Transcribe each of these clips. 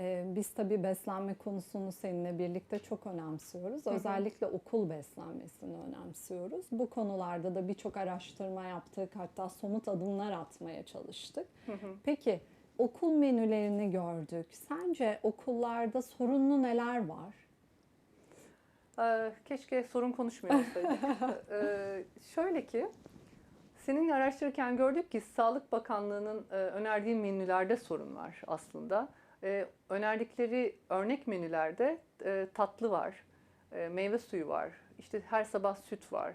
Ee, Biz tabii beslenme konusunu seninle birlikte çok önemsiyoruz. Özellikle okul beslenmesini önemsiyoruz. Bu konularda da birçok araştırma yaptık, hatta somut adımlar atmaya çalıştık. Peki okul menülerini gördük. Sence okullarda sorunlu neler var? Ee, Keşke sorun konuşmuyor olsaydık. Ee, şöyle ki, seninle araştırırken gördük ki Sağlık Bakanlığı'nın e, önerdiği menülerde sorun var aslında. Ee, Önerdikleri örnek menülerde e, tatlı var, e, meyve suyu var, işte her sabah süt var.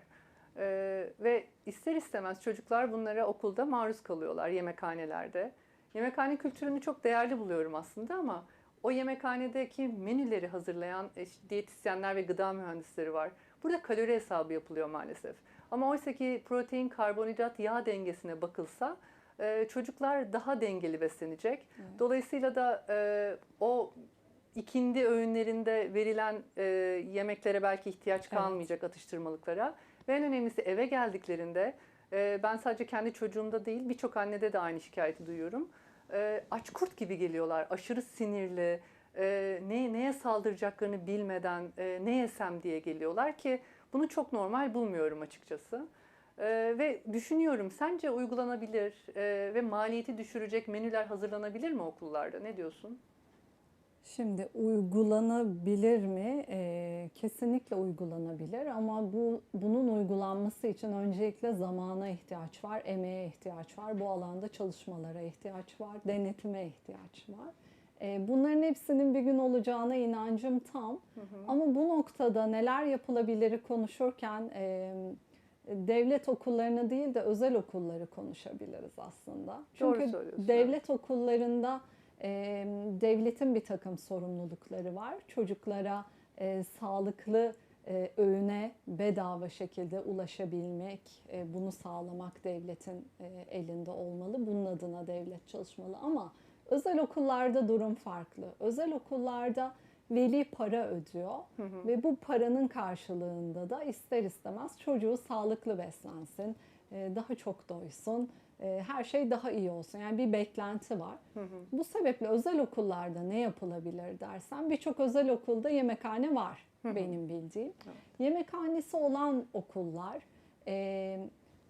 Ee, Ve ister istemez çocuklar bunlara okulda maruz kalıyorlar yemekhanelerde. Yemekhane kültürünü çok değerli buluyorum aslında ama o yemekhanedeki menüleri hazırlayan e, diyetisyenler ve gıda mühendisleri var. Burada kalori hesabı yapılıyor maalesef. Ama oysa ki protein, karbonhidrat, yağ dengesine bakılsa e, çocuklar daha dengeli beslenecek. Dolayısıyla da e, o ikindi öğünlerinde verilen e, yemeklere belki ihtiyaç kalmayacak atıştırmalıklara. Ve en önemlisi eve geldiklerinde e, ben sadece kendi çocuğumda değil birçok annede de aynı şikayeti duyuyorum. E, aç kurt gibi geliyorlar. Aşırı sinirli, e, ne, neye saldıracaklarını bilmeden e, ne yesem diye geliyorlar ki bunu çok normal bulmuyorum açıkçası. E, ve düşünüyorum sence uygulanabilir e, ve maliyeti düşürecek menüler hazırlanabilir mi okullarda? Ne diyorsun? Şimdi uygulanabilir mi? Ee, kesinlikle uygulanabilir ama bu bunun uygulanması için öncelikle zamana ihtiyaç var, emeğe ihtiyaç var, bu alanda çalışmalara ihtiyaç var, denetime ihtiyaç var. Ee, bunların hepsinin bir gün olacağına inancım tam. Ama bu noktada neler yapılabiliri konuşurken e, devlet okullarını değil de özel okulları konuşabiliriz aslında. Doğru Çünkü söylüyorsun, devlet okullarında e, devletin bir takım sorumlulukları var. Çocuklara e, sağlıklı e, öğüne bedava şekilde ulaşabilmek, e, bunu sağlamak devletin e, elinde olmalı. Bunun adına devlet çalışmalı ama özel okullarda durum farklı. Özel okullarda veli para ödüyor ve bu paranın karşılığında da ister istemez çocuğu sağlıklı beslensin, e, daha çok doysun, e, her şey daha iyi olsun. Yani bir beklenti var. Bu sebeple özel okullarda ne yapılabilir dersen birçok özel okulda yemekhane var benim bildiğim. Yemekhanesi olan okullar e,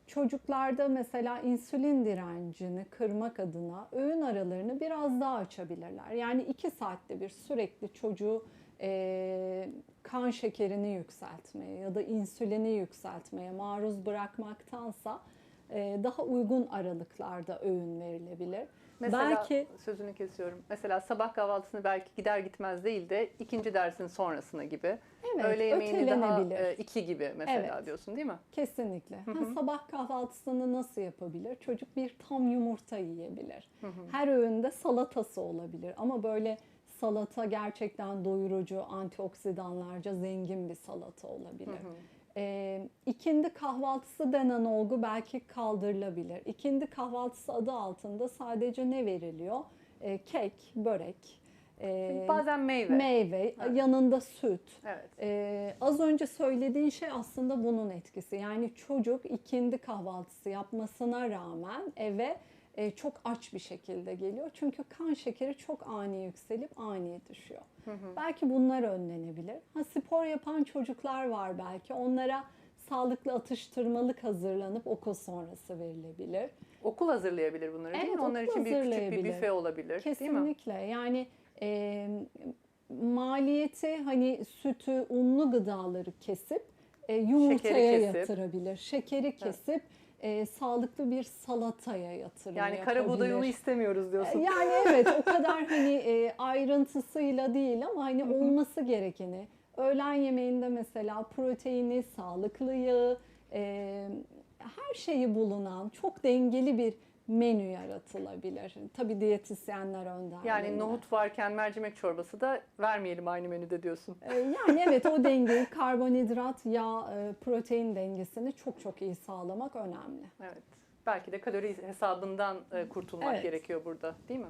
çocuklarda mesela insülin direncini kırmak adına öğün aralarını biraz daha açabilirler. Yani iki saatte bir sürekli çocuğu e, kan şekerini yükseltmeye ya da insülini yükseltmeye maruz bırakmaktansa e, daha uygun aralıklarda öğün verilebilir. Mesela Belki sözünü kesiyorum. Mesela sabah kahvaltısını belki gider gitmez değil de ikinci dersin sonrasına gibi. Evet, Öğle yemeğini daha e, iki gibi mesela Evet. diyorsun değil mi? Kesinlikle. Ha, sabah kahvaltısını nasıl yapabilir? Çocuk bir tam yumurta yiyebilir. Her öğünde salatası olabilir ama böyle salata gerçekten doyurucu, antioksidanlarca zengin bir salata olabilir. Ee, ikindi kahvaltısı denen olgu belki kaldırılabilir. İkindi kahvaltısı adı altında sadece ne veriliyor? Ee, kek, börek, e, Bazen meyve. meyve, yanında süt. Evet. Ee, az önce söylediğin şey aslında bunun etkisi. Yani çocuk ikindi kahvaltısı yapmasına rağmen eve e, çok aç bir şekilde geliyor. Çünkü kan şekeri çok ani yükselip ani düşüyor. Belki bunlar önlenebilir. Ha, spor yapan çocuklar var belki. Onlara sağlıklı atıştırmalık hazırlanıp okul sonrası verilebilir. Okul hazırlayabilir bunları değil Evet, mi? Onlar için bir küçük bir büfe olabilir değil mi? Kesinlikle. Yani e, maliyeti hani sütü, unlu gıdaları kesip e, yumurtaya Şekeri kesip. yatırabilir. Şekeri kesip e, sağlıklı bir salataya yatırım Yani kara buğday unu istemiyoruz diyorsun. Yani evet o kadar hani e, ayrıntısıyla değil ama hani olması gerekeni. Öğlen yemeğinde mesela proteini, sağlıklı yağı, e, her şeyi bulunan çok dengeli bir menü yaratılabilir. Tabii diyetisyenler önderliğinde. Yani nohut varken mercimek çorbası da vermeyelim aynı menüde diyorsun. E, Yani evet o dengeyi karbonhidrat, yağ, e, protein dengesini çok çok iyi sağlamak önemli. Evet. Belki de kalori hesabından e, kurtulmak Evet. gerekiyor burada değil mi?